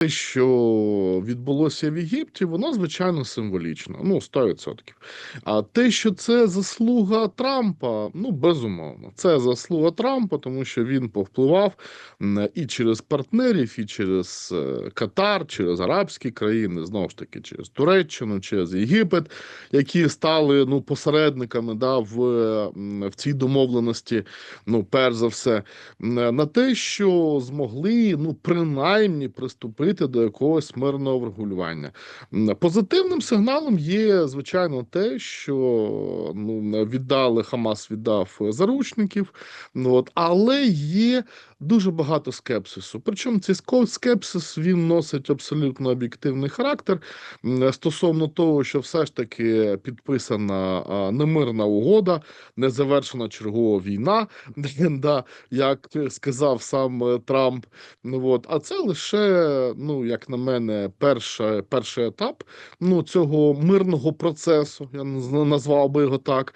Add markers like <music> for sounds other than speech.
те, що відбулося в Єгипті, воно звичайно символічно. Ну, 100%. А те, що це заслуга Трампа, ну безумовно, це заслуга Трампа, тому що він повпливав і через партнерів, і через е, Катар, через арабські країни, знову ж таки, через Туреччину, через Єгипет, які стали ну посередниками да, в, в цій домовленості. Ну, перш за все, на те, що змогли ну принаймні приступити до якогось мирного врегулювання. Позитивним сигналом є звичайно те, що ну віддали Хамас віддав заручників. Ну от але є дуже багато скепсису. Причому цей скепсис він носить абсолютно об'єктивний характер стосовно того, що все ж таки підписана немирна угода, не завершена чергова війна, <laughs> да, як сказав сам е, Трамп. Ну от, а це лише, ну як на мене, перша, перший етап ну цього мирного процесу. Я наз- назвав би його так.